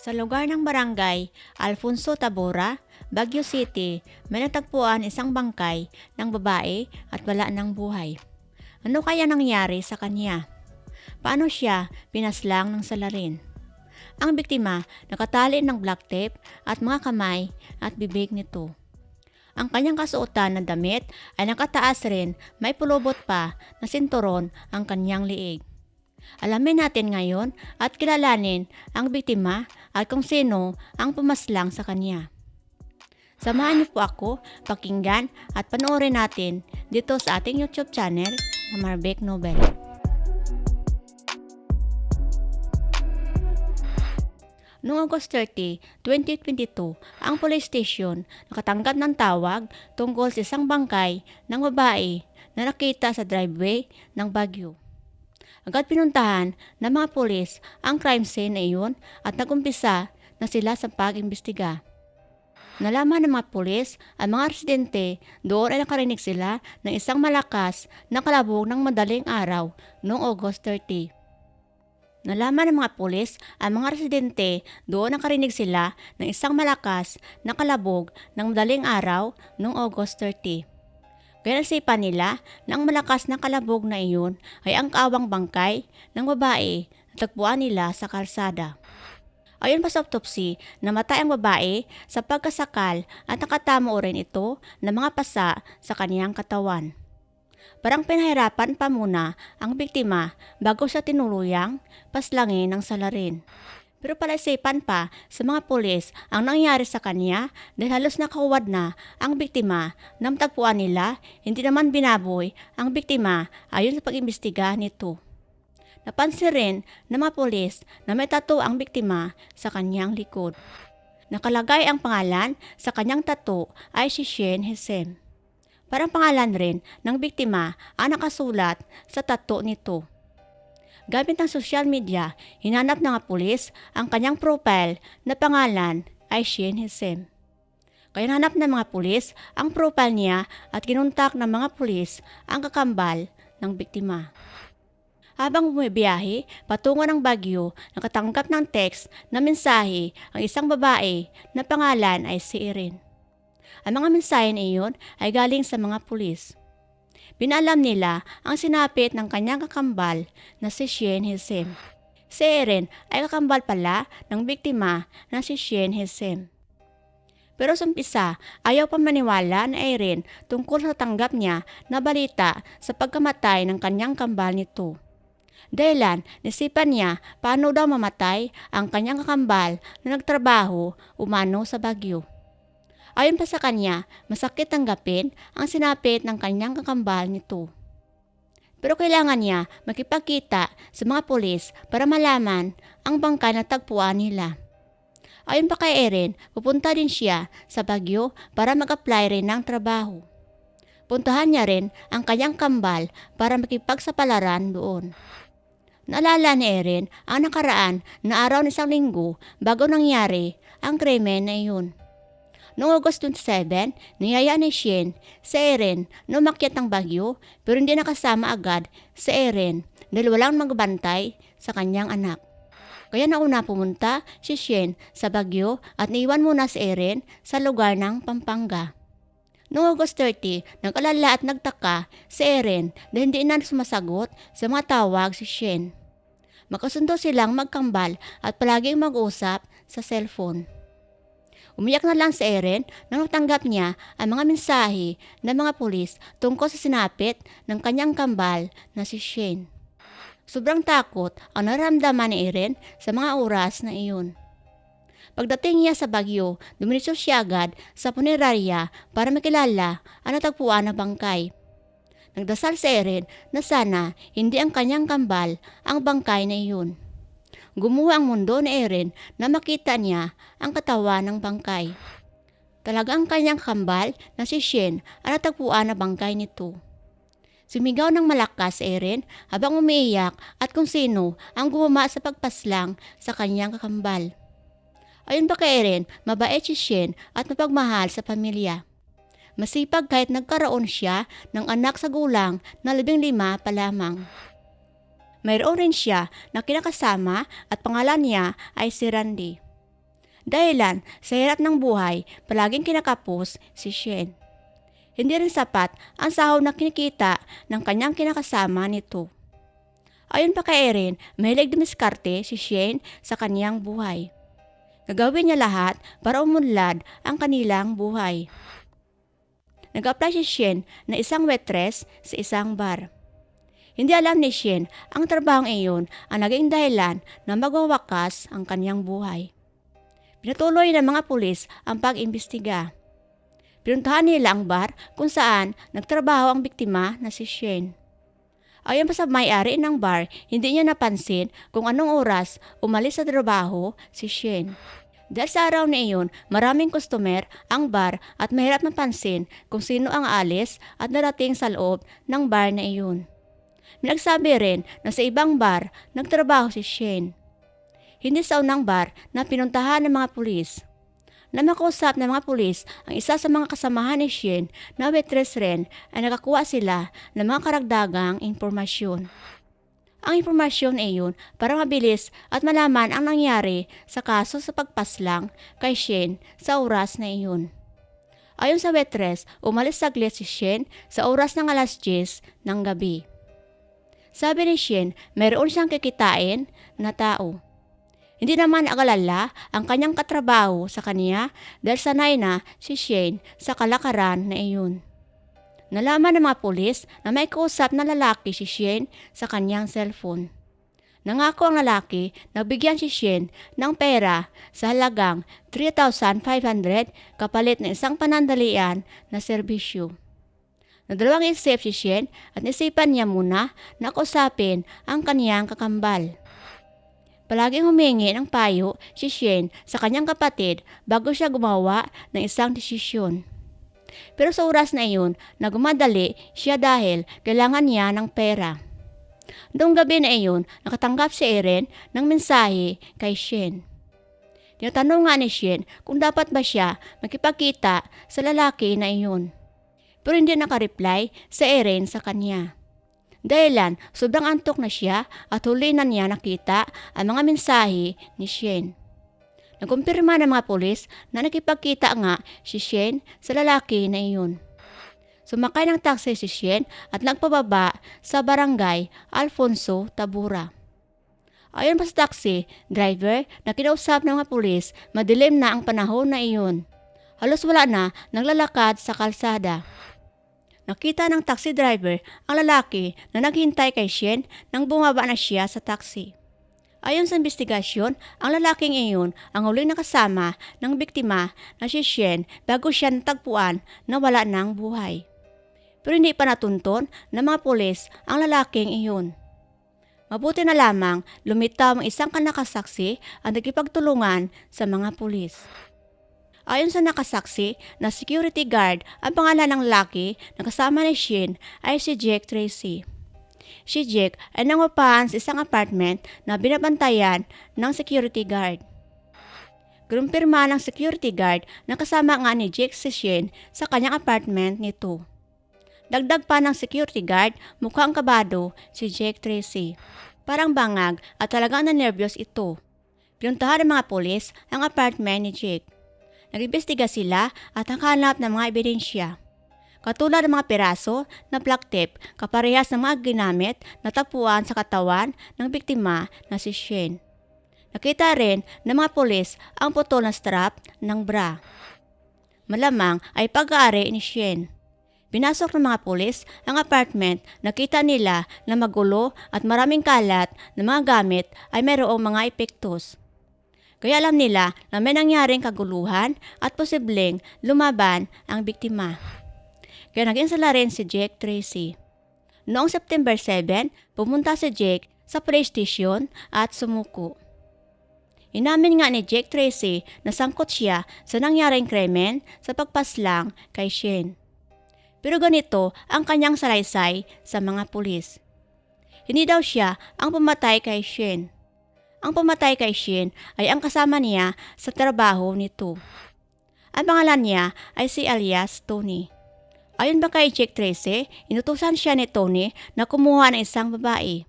Sa lugar ng barangay Alfonso Tabora, Baguio City, may natagpuan isang bangkay ng babae at wala ng buhay. Ano kaya nangyari sa kanya? Paano siya pinaslang ng salarin? Ang biktima nakatali ng black tape at mga kamay at bibig nito. Ang kanyang kasuotan na damit ay nakataas rin, may pulobot pa na sinturon ang kanyang liig. Alamin natin ngayon at kilalanin ang biktima at kung sino ang pumaslang sa kanya. Samahan niyo po ako, pakinggan at panoorin natin dito sa ating YouTube channel na Marbek Nobel. Noong August 30, 2022, ang police station nakatanggap ng tawag tungkol sa isang bangkay ng babae na nakita sa driveway ng Baguio. Agad pinuntahan ng mga pulis ang crime scene na iyon at nagumpisa na sila sa pag-imbestiga. Nalaman ng mga pulis ang mga residente doon ay nakarinig sila ng isang malakas na kalabog ng madaling araw noong August 30. Nalaman ng mga pulis ang mga residente doon nakarinig sila ng isang malakas na kalabog ng madaling araw noong August 30. Kaya nasipan nila na ang malakas na kalabog na iyon ay ang kaawang bangkay ng babae na tagpuan nila sa kalsada. Ayon pa sa autopsy, namatay ang babae sa pagkasakal at nakatamo rin ito ng mga pasa sa kaniyang katawan. Parang pinahirapan pa muna ang biktima bago siya tinuluyang paslangin ng salarin. Pero palaisipan pa sa mga pulis ang nangyari sa kanya dahil halos nakauwad na ang biktima na matagpuan nila hindi naman binaboy ang biktima ayon sa pag-imbestiga nito. Napansin rin ng mga pulis na may tattoo ang biktima sa kanyang likod. Nakalagay ang pangalan sa kanyang tattoo ay si Shen Hesem. Parang pangalan rin ng biktima ang nakasulat sa tattoo nito. Gamit ng social media, hinanap ng pulis ang kanyang profile na pangalan ay Shin Hesem. Kaya hanap ng mga pulis ang profile niya at kinuntak ng mga pulis ang kakambal ng biktima. Habang bumibiyahe patungo ng Bagyo, nakatanggap ng text na mensahe ang isang babae na pangalan ay si Erin. Ang mga mensahe na iyon ay galing sa mga pulis. Pinalam nila ang sinapit ng kanyang kakambal na si Shen Hesem. Si Erin ay kakambal pala ng biktima na si Shen Hesem. Pero sa umpisa, ayaw pa maniwala na Erin tungkol sa tanggap niya na balita sa pagkamatay ng kanyang kambal nito. Dahilan, nisipan niya paano daw mamatay ang kanyang kakambal na nagtrabaho umano sa Bagyo. Ayon pa sa kanya, masakit tanggapin ang sinapit ng kanyang kakambal nito. Pero kailangan niya makipagkita sa mga pulis para malaman ang bangka na tagpuan nila. Ayon pa kay Erin, pupunta din siya sa Bagyo para mag-apply rin ng trabaho. Puntahan niya rin ang kanyang kambal para makipagsapalaran doon. Naalala ni Erin ang nakaraan na araw ng isang linggo bago nangyari ang krimen na iyon. Noong August 27, niyaya ni Shin sa Erin na umakyat ng bagyo pero hindi nakasama agad sa Erin dahil walang magbantay sa kanyang anak. Kaya nauna pumunta si Shin sa Bagyo at niiwan muna si Erin sa lugar ng Pampanga. Noong August 30, nag-alala at nagtaka si Erin dahil hindi na sumasagot sa mga tawag si Shin. Makasundo silang magkambal at palaging mag-usap sa cellphone. Umiyak na lang si Erin nang natanggap niya ang mga mensahe ng mga pulis tungkol sa sinapit ng kanyang kambal na si Shane. Sobrang takot ang naramdaman ni Erin sa mga oras na iyon. Pagdating niya sa Bagyo, dumiretso siya agad sa punerarya para makilala ang natagpuan na bangkay. Nagdasal si Erin na sana hindi ang kanyang kambal ang bangkay na iyon. Gumawa ang mundo ni Erin na makita niya ang katawan ng bangkay. Talagang kanyang kambal na si Shen ang natagpuan na bangkay nito. Sumigaw ng malakas si Erin habang umiiyak at kung sino ang gumama sa pagpaslang sa kanyang kakambal. Ayon pa kay Erin, mabait si Shen at mapagmahal sa pamilya. Masipag kahit nagkaroon siya ng anak sa gulang na labing lima pa lamang. Mayroon rin siya na kinakasama at pangalan niya ay si Randy. Dahilan sa hirap ng buhay, palaging kinakapos si Shen. Hindi rin sapat ang sahod na kinikita ng kanyang kinakasama nito. Ayon pa kay Erin, mahilig dumiskarte si Shane sa kanyang buhay. Gagawin niya lahat para umunlad ang kanilang buhay. Nag-apply si Shane na isang waitress sa isang bar. Hindi alam ni Shane ang trabahong iyon ang naging dahilan na magwawakas ang kanyang buhay. Pinatuloy ng mga pulis ang pag-imbestiga. Pinuntahan nila ang bar kung saan nagtrabaho ang biktima na si Shane. Ayon pa sa may-ari ng bar, hindi niya napansin kung anong oras umalis sa trabaho si Shane. Dahil sa araw na iyon, maraming customer ang bar at mahirap mapansin kung sino ang alis at narating sa loob ng bar na iyon. Minagsabi rin na sa ibang bar, nagtrabaho si Shane. Hindi sa unang bar na pinuntahan ng mga pulis. Na ng mga pulis ang isa sa mga kasamahan ni Shane na waitress rin ay nakakuha sila ng mga karagdagang impormasyon. Ang impormasyon ay yun para mabilis at malaman ang nangyari sa kaso sa pagpaslang kay Shane sa oras na iyon. Ayon sa waitress, umalis saglit si Shane sa oras ng alas 10 ng gabi. Sabi ni Shane, mayroon siyang kikitain na tao. Hindi naman agalala ang kanyang katrabaho sa kanya dahil sanay na si Shane sa kalakaran na iyon. Nalaman ng mga pulis na may kausap na lalaki si Shane sa kanyang cellphone. Nangako ang lalaki na bigyan si Shane ng pera sa halagang 3,500 kapalit ng isang panandalian na serbisyo. Nadalawang isip si Shane at nisipan niya muna na kausapin ang kaniyang kakambal. Palaging humingi ng payo si Shane sa kanyang kapatid bago siya gumawa ng isang desisyon. Pero sa oras na iyon, nagumadali siya dahil kailangan niya ng pera. Noong gabi na iyon, nakatanggap si Erin ng mensahe kay Shane. Tinatanong nga ni Shane kung dapat ba siya makipagkita sa lalaki na iyon. Pero hindi nakareply sa Erin sa kanya. Dahilan, sobrang antok na siya at huli na niya nakita ang mga mensahe ni Shane. Nakumpirma ng mga polis na nakipagkita nga si Shane sa lalaki na iyon. Sumakay ng taxi si Shane at nagpababa sa barangay Alfonso, Tabura. Ayon pa sa taxi driver na kinausap ng mga pulis, madilim na ang panahon na iyon. Halos wala na naglalakad sa kalsada. Nakita ng taxi driver ang lalaki na naghintay kay Shen nang bumaba na siya sa taxi. Ayon sa investigasyon, ang lalaking iyon ang huling nakasama ng biktima na si Shen bago siya natagpuan na wala ng buhay. Pero hindi pa natunton ng mga pulis ang lalaking iyon. Mabuti na lamang lumitaw ang isang kanakasaksi at nagkipagtulungan sa mga pulis. Ayon sa nakasaksi na security guard, ang pangalan ng lalaki na kasama ni Shin ay si Jake Tracy. Si Jake ay nangupahan sa isang apartment na binabantayan ng security guard. Kumpirma ng security guard na kasama nga ni Jake si Shin sa kanyang apartment nito. Dagdag pa ng security guard, mukhang kabado si Jake Tracy. Parang bangag at talagang na nervyos ito. Pinuntahan ng mga polis ang apartment ni Jake. Nag-imbestiga sila at nakahanap ng mga ebidensya. Katulad ng mga piraso na black tape kaparehas ng mga ginamit na tapuan sa katawan ng biktima na si Shane. Nakita rin ng mga polis ang putol na strap ng bra. Malamang ay pag-aari ni Shane. Binasok ng mga pulis ang apartment, nakita nila na magulo at maraming kalat na mga gamit ay mayroong mga epektos. Kaya alam nila na may nangyaring kaguluhan at posibleng lumaban ang biktima. Kaya nag-insala rin si Jake Tracy. Noong September 7, pumunta si Jake sa police station at sumuko. Inamin nga ni Jake Tracy na sangkot siya sa nangyaring krimen sa pagpaslang kay Shane. Pero ganito ang kanyang salaysay sa mga pulis. Hindi daw siya ang pumatay kay Shane. Ang pumatay kay Shane ay ang kasama niya sa trabaho nito. Ang pangalan niya ay si alias Tony. Ayon ba kay Jake Tracy, inutusan siya ni Tony na kumuha ng isang babae.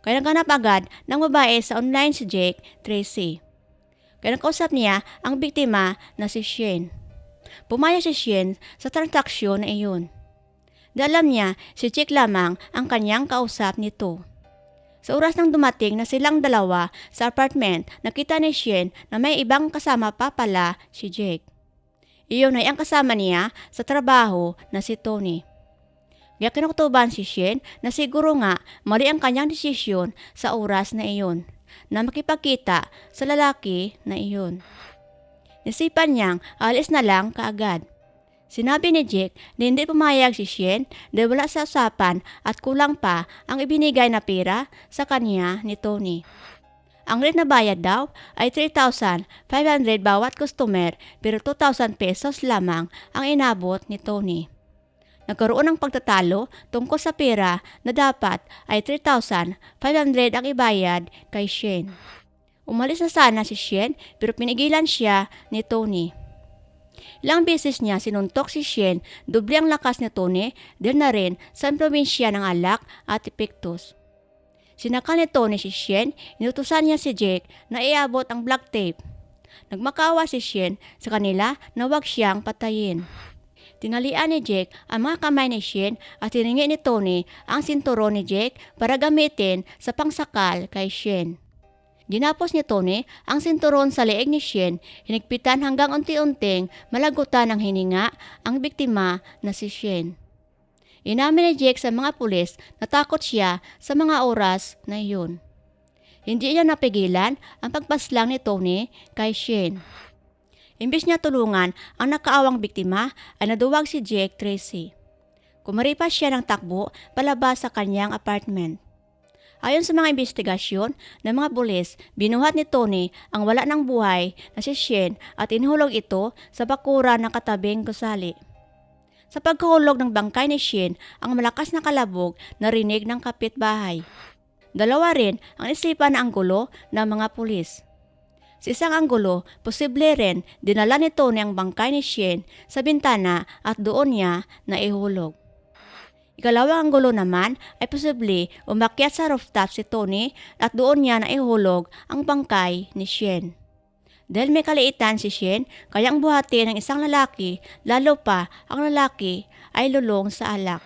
Kaya naganap agad ng babae sa online si Jake Tracy. Kaya nakausap niya ang biktima na si Shane. Pumayag si Shane sa transaksyon na iyon. Dahil alam niya si Jake lamang ang kanyang kausap nito. Sa oras nang dumating na silang dalawa sa apartment, nakita ni Shane na may ibang kasama pa pala si Jake. Iyon ay ang kasama niya sa trabaho na si Tony. Kaya kinukutuban si Shane na siguro nga mali ang kanyang desisyon sa oras na iyon na makipagkita sa lalaki na iyon. Nisipan niyang alis na lang kaagad. Sinabi ni Jake na hindi pumayag si Shane dahil wala sa usapan at kulang pa ang ibinigay na pera sa kanya ni Tony. Ang rate na bayad daw ay 3,500 bawat customer pero 2,000 pesos lamang ang inabot ni Tony. Nagkaroon ng pagtatalo tungkol sa pera na dapat ay 3,500 ang ibayad kay Shane. Umalis na sana si Shane pero pinigilan siya ni Tony. Ilang beses niya sinuntok si Shane, doble ang lakas ni Tony dahil na rin sa probinsya ng alak at epektos. Sinakal ni Tony si Shane, inutusan niya si Jake na iabot ang black tape. Nagmakawa si Shane sa kanila na huwag siyang patayin. Tinalian ni Jake ang mga kamay ni Shane at hiningi ni Tony ang sinturon ni Jake para gamitin sa pangsakal kay Shane. Ginapos ni Tony ang sinturon sa leeg ni Shane, hinigpitan hanggang unti-unting malagutan ng hininga ang biktima na si Shane. Inamin ni Jake sa mga pulis na takot siya sa mga oras na iyon. Hindi niya napigilan ang pagpaslang ni Tony kay Shane. Imbis niya tulungan ang nakaawang biktima ay naduwag si Jake Tracy. Kumaripas siya ng takbo palabas sa kanyang apartment. Ayon sa mga investigasyon ng mga pulis, binuhat ni Tony ang wala ng buhay na si Shane at inhulog ito sa bakuran ng katabing gusali. Sa pagkahulog ng bangkay ni Shane, ang malakas na kalabog narinig ng kapitbahay. Dalawa rin ang isipan na anggulo ng mga pulis. Sa isang anggulo, posible rin dinala ni Tony ang bangkay ni Shane sa bintana at doon niya naihulog. Ikalawang anggulo naman ay posible umakyat sa rooftop si Tony at doon niya naihulog ang bangkay ni Shane. Dahil may kaliitan si Shane, kayang buhati ng isang lalaki, lalo pa ang lalaki ay lulong sa alak.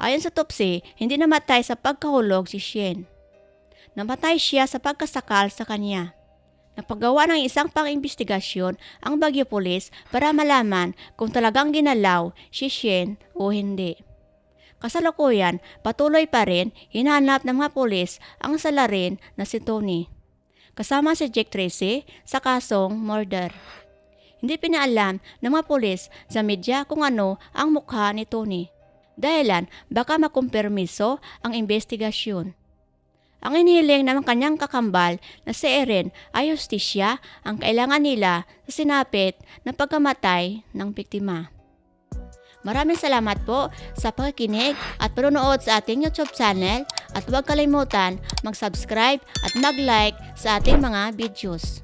Ayon sa topsy, hindi namatay sa pagkahulog si Shane. Namatay siya sa pagkasakal sa kanya. Napagawa ng isang pang-imbestigasyon ang Bagyo Police para malaman kung talagang ginalaw si Shane o hindi. Kasalukuyan, patuloy pa rin hinahanap ng mga pulis ang salarin na si Tony. Kasama si Jake Tracy sa kasong murder. Hindi pinaalam ng mga pulis sa media kung ano ang mukha ni Tony. Dahilan baka makumpirmiso ang investigasyon. Ang inihiling ng kanyang kakambal na si Erin ay justisya ang kailangan nila sa sinapit na pagkamatay ng biktima. Maraming salamat po sa pakikinig at panonood sa ating YouTube channel at huwag kalimutan mag-subscribe at mag-like sa ating mga videos.